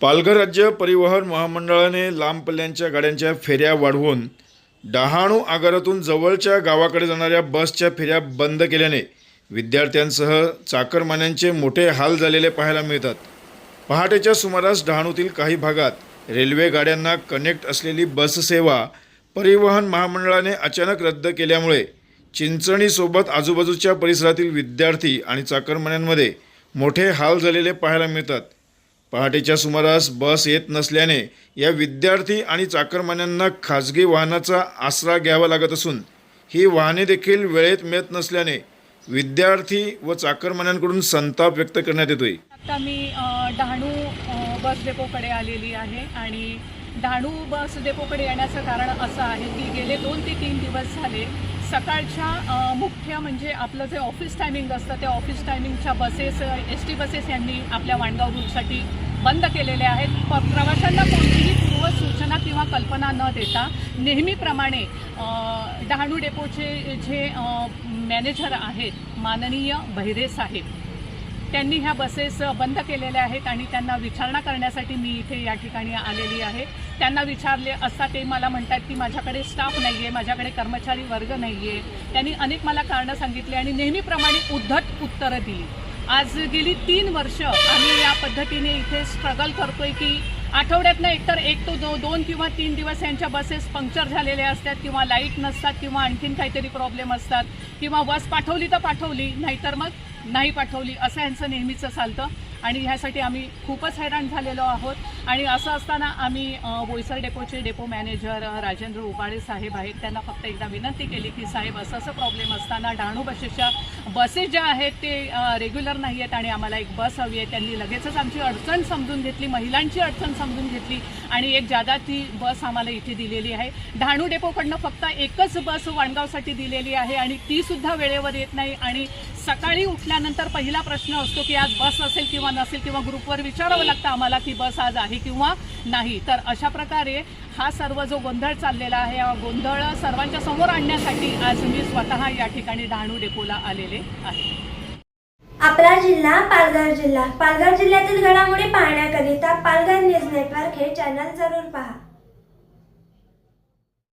पालघर राज्य परिवहन महामंडळाने लांब पल्ल्यांच्या गाड्यांच्या फेऱ्या वाढवून डहाणू आगारातून जवळच्या गावाकडे जाणाऱ्या बसच्या फेऱ्या बंद केल्याने विद्यार्थ्यांसह चाकरमान्यांचे मोठे हाल झालेले पाहायला मिळतात. पहाटेच्या सुमारास डहाणूतील काही भागात रेल्वे गाड्यांना कनेक्ट असलेली बससेवा परिवहन महामंडळाने अचानक रद्द केल्यामुळे चिंचणीसोबत आजूबाजूच्या परिसरातील विद्यार्थी आणि चाकरमान्यांमध्ये मोठे हाल झालेले पाहायला मिळतात. पहाटेच्या सुमारास बस येत नसल्याने या विद्यार्थी आणि चाकरमान्यांना खाजगी वाहनाचा आसरा घ्यावा लागत असून ही वाहने देखील वेळेत मिळत नसल्याने विद्यार्थी व चाकरमान्यांकडून संताप व्यक्त करण्यात येतोय. आता मी डहाणू बस डेपोकडे आलेली आहे आणि डहाणू बस डेपोकडे येण्याचं कारण असं आहे की गेले दोन ते तीन दिवस झाले सकाळच्या मुख्य म्हणजे आपलं जे ऑफिस टायमिंग असतं त्या ऑफिस टायमिंगच्या बसेस एस टी बसेस यांनी आपल्या वाणगाव रूटसाठी बंद केलेल्या आहेत. प प्रवाशांना कोणतीही पूर्व सूचना किंवा कल्पना न देता नेहमीप्रमाणे डहाणू डेपोचे जे मॅनेजर आहेत माननीय बहिरे साहेब त्यांनी ह्या बसेस बंद केलेल्या आहेत आणि त्यांना विचारणा करण्यासाठी मी इथे या ठिकाणी आलेली आहे. त्यांना विचारले असता ते मला म्हणतात की माझ्याकडे स्टाफ नाही आहे माझ्याकडे कर्मचारी वर्ग नाही आहे त्यांनी अनेक मला कारणं सांगितली आणि नेहमीप्रमाणे उद्धट उत्तरं दिली. आज गेली तीन वर्ष आम्ही या पद्धतीने इथे स्ट्रगल करतोय की आठवड्यातनं एकतर एक तो दो दोन किंवा तीन दिवस यांच्या बसेस पंक्चर झालेल्या असतात किंवा लाइट नसतात किंवा आणखीन काहीतरी प्रॉब्लेम असतात किंवा बस पाठवली तर पाठवली नाहीतर मग नाही पाठवली असं यांचं नेहमीचं चालतं. आणि ह्यासाठी आम्ही खूपच हैराण झालेलो आहोत. आणि असं असताना आम्ही बोईसर डेपोचे डेपो मॅनेजर राजेंद्र उबाळे साहेब आहेत त्यांना फक्त एकदा विनंती केली की साहेब असं असं प्रॉब्लेम असताना डहाणू बसेसच्या बसेस ज्या आहेत ते रेग्युलर नाही आहेत आणि आम्हाला एक बस हवी आहे त्यांनी लगेचच आमची अडचण समजून घेतली महिलांची अडचण समजून घेतली आणि एक जादा ती बस आम्हाला इथे दिलेली आहे. डहाणू डेपोकडनं फक्त एकच बस वाणगावसाठी दिलेली आहे आणि ती सुद्धा वेळेवर येत नाही आणि सकाळी उठल्यानंतर पहिला प्रश्न असतो की आज बस असेल किंवा नसेल किंवा ग्रुपवर विचारावं लागतं आम्हाला की बस आज आहे किंवा नाही. तर अशा प्रकारे हा सर्व जो गोंधळ चाललेला आहे हा गोंधळ सर्वांच्या समोर आणण्यासाठी आज मी स्वतः या ठिकाणी डहाणू डेपोला आलेले आहे. आपला जिल्हा पालघर जिल्हा. पालघर जिल्ह्यातील घडामोडी पाहण्याकरिता पालघर न्यूज नेटवर्क हे चॅनल जरूर पहा.